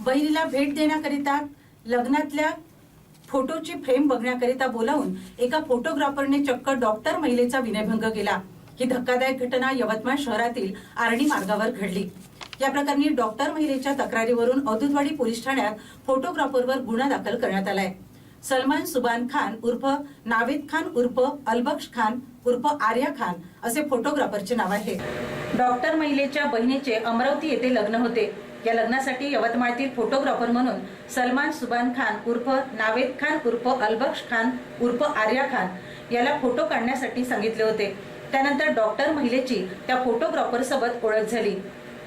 बहिणीला भेट देण्याकरिता लग्नातल्या फोटोची फ्रेम बघण्याकरिता बोलावून एका फोटोग्राफरने चक्क डॉक्टर महिलेचा विनयभंग केला. ही धक्कादायक घटना यवतमाळ शहरातील आरणी मार्गावर घडली. या प्रकरणी डॉक्टर महिलेच्या तक्रारीवरून औदुतवाडी पोलीस ठाण्यात फोटोग्राफरवर गुन्हा दाखल करण्यात आलाय. सलमान सुबान खान उर्फ नावेद खान उर्फ अलबक्ष खान उर्फ आर्या खान असे फोटोग्राफरचे नाव आहे. डॉक्टर महिलेच्या बहिणीचे अमरावती येथे लग्न होते. या लग्नासाठी यवतमाळतील फोटोग्राफर म्हणून सलमान सुबान खान उर्फ नावेद खान उर्फ अलबक्ष खान उर्फ आर्या खान याला फोटो काढण्यासाठी सांगितले होते. त्यानंतर डॉक्टर महिलेची त्या फोटोग्राफर सोबत ओळख झाली.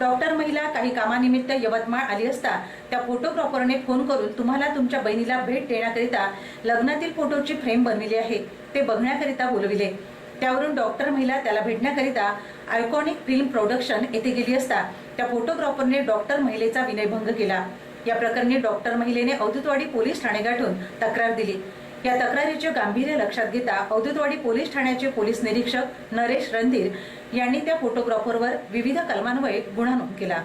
डॉक्टर महिला काही कामानिमित्त यवतमाळ आली असता त्या फोटोग्राफरने फोन करून तुम्हाला तुमच्या बहिणीला भेट देण्याकरिता लग्नातील फोटोची फ्रेम बनविली आहे ते बघण्याकरिता बोलविले. त्यावरून डॉक्टर महिला त्याला भेटण्याकरिता आयकॉनिक फिल्म प्रोडक्शन येथे गेली असता त्या फोटोग्राफरने डॉक्टर महिलेचा विनयभंग केला. या प्रकरणी डॉक्टर महिलेने अवधूतवाडी पोलीस ठाणे गाठून तक्रार दिली. या तक्रारीचे गांभीर्य लक्षात घेता औदुतवाडी पोलीस ठाण्याचे पोलीस निरीक्षक नरेश रणधीर यांनी त्या फोटोग्राफरवर विविध कलमान्वये गुन्हा नोंद केला.